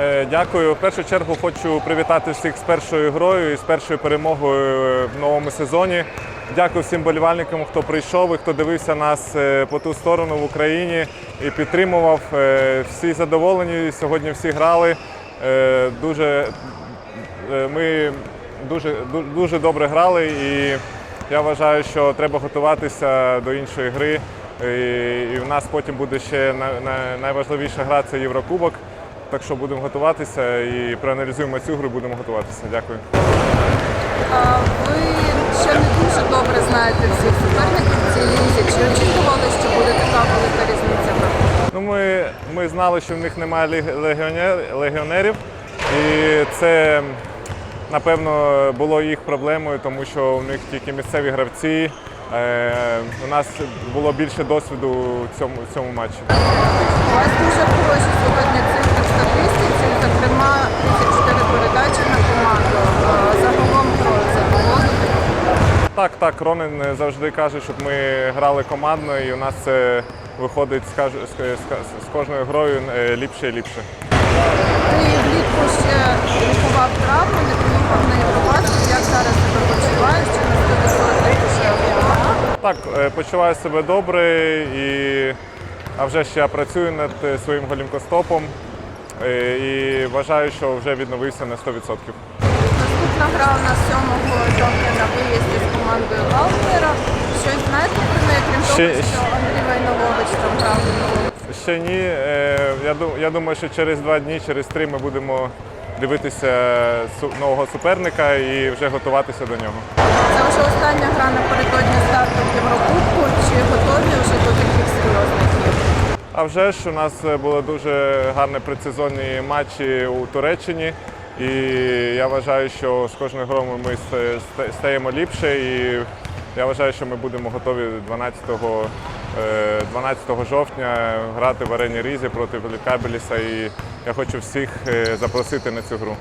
Е, Дякую. В першу чергу хочу привітати всіх з першою грою і з першою перемогою в новому сезоні. Дякую всім болівальникам, хто прийшов і хто дивився нас е, по ту сторону в Україні і підтримував. Е, Всі задоволені. Сьогодні всі грали. Е, Дуже Е, Ми дуже, дуже добре грали і я вважаю, що треба готуватися до іншої гри. І, в нас потім буде ще на- на- найважливіша гра це Єврокубок. Так що будемо готуватися і проаналізуємо цю гру, будемо готуватися. Дякую. А Ви ще не дуже добре знаєте всіх суперників в цій лізі. Чи очікували, що буде така велика різниця? Ну, ми, ми знали, що в них немає легіонер- легіонерів, і це напевно було їх проблемою, тому що у них тільки місцеві гравці. Е, у нас було більше досвіду в цьому, в цьому матчі. У вас дуже хороші сьогодні цифри статистиці, зокрема 34 передачі на команду. Загалом про задоволені. Так, так, Ронин завжди каже, щоб ми грали командно, і у нас це виходить з, кожною грою е, ліпше і ліпше. Ти влітку ще лікував травму, не поїхав на Євробачення. Як зараз себе почуваєш? Чи 100% ще вдома? Так, е, почуваю себе добре і а вже ж я працюю над е, своїм голімкостопом і вважаю, що вже відновився на 100%. Наступна гра у нас 7 жовтня на виїзді з командою Валмера. Щось знаєте про неї, крім Ще- того, що Андрій Войновович там грав. Ще ні. е, Я, ду- я думаю, що через два дні, через три ми будемо дивитися су- нового суперника і вже готуватися до нього. Це вже остання гра напередодні старту Єврокубку. Чи А вже ж у нас е, були дуже гарні предсезонні матчі у Туреччині. І я вважаю, що з кожною грою ми ст- ст- стаємо ліпше. І я вважаю, що ми будемо готові 12, е, 12 жовтня грати в арені Різі проти Великабеліса. І я хочу всіх е, запросити на цю гру.